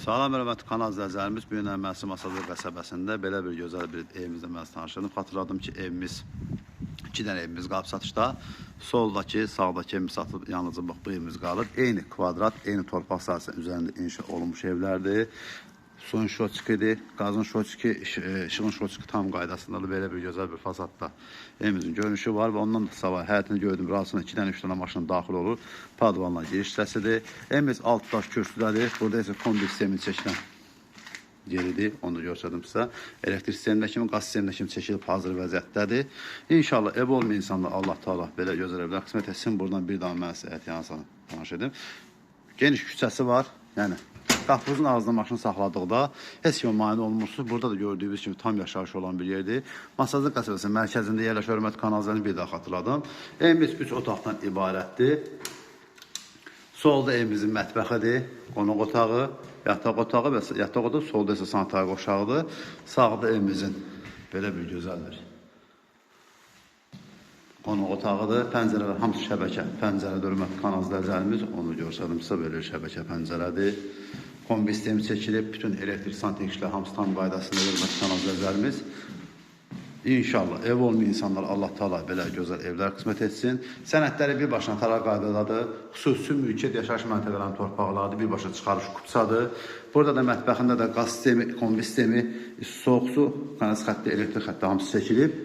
Salam hörmətli kanal izləyicilərimiz, bu gün Əməsi Masalı qəsəbəsində belə bir gözəl bir evimizdə mən tanışladım. Xatırladım ki, evimiz iki dənə evimiz qalıb satışda. Soldakı, sağdakı evimiz satılıb, yalnızca bax bu evimiz qalıb. Eyni kvadrat, eyni torpaq sahəsinin üzərində inşa olunmuş evlərdir. Suyun şoçkidir, qazın şoçki, iş- e, işığın şoçki tam qaydasındadır. Belə bir gözəl bir fasadda evimizin görünüşü var və ondan da sabah həyətini gördüm. Rasına iki dənə, üç dənə maşın daxil olur. Padvanla giriş hissəsidir. Evimiz alt daş kürsüdədir. Burada isə kombi sistemi çəkilən yeridir. Onu da göstərdim sizə. Elektrik sistemində kimi, qaz sistemində kimi çəkilib hazır vəziyyətdədir. İnşallah ev olmayan insanlar Allah Taala belə gözəl evlər qismət etsin. Buradan bir daha sizə ehtiyacını tanış edim. Geniş küçəsi var. Yəni qapınızın ağzına maşın saxladıqda heç kimə mane olmursunuz. Burada da gördüyünüz kimi tam yaşayış olan bir yerdir. Masazlı qəsəbəsinin mərkəzində yerləşən hörmət kanallarını bir daha xatırladım. Evimiz 3 otaqdan ibarətdir. Solda evimizin mətbəxidir, qonaq otağı, yataq otağı və yataq otağı solda isə sanitar qoşağıdır. Sağda evimizin belə bir gözəldir. Qonaq otağıdır, pəncərələr hamısı şəbəkə, pəncərə hörmət kanal izləyicilərimiz onu göstərdim sizə belə şəbəkə pəncərədir. Kombi sistemi çəkilib, bütün elektrik santexnik işlər hamısı tam qaydasında hörmət kanal izləyicilərimiz. İnşallah ev olmayan insanlar Allah Taala belə gözəl evlər qismət etsin. Sənədləri birbaşa tərar qaydadadır. Xüsusi mülkiyyət yaşayış məntəqələrinin torpaqlarıdır. Birbaşa çıxarış kupçadır. Burada da mətbəxində də qaz sistemi, kombi sistemi, soğuk su, kanal xətti, elektrik xətti hamısı çəkilib.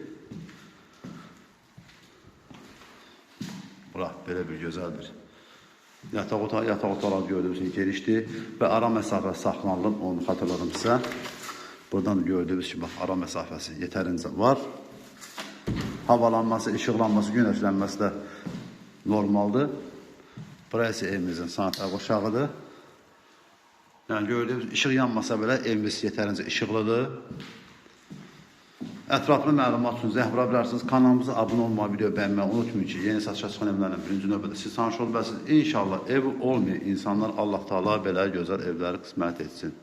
Bura belə bir gözəldir. Yataq otağı, yataq otaqları gördüyünüz kimi genişdir və ara məsafə saxlanılıb, onu xatırladım sizə. Buradan da gördüyünüz kimi bax, ara məsafəsi yetərincə var. Havalanması, işıqlanması, güneşlənməsi də normaldır. Burası evimizin sanitar qoşağıdır. Yəni gördüyünüz işıq yanmasa belə evimiz yetərincə işıqlıdır. Ətraflı məlumat üçün zəng vura bilərsiniz. Kanalımıza abunə olmağı, video bəyənməyi unutmayın ki, yeni satışa çıxan evlərlə birinci növbədə siz tanış ola bilərsiniz. İnşallah evi olmayan insanlar Allah Taala belə gözəl evləri qismət etsin.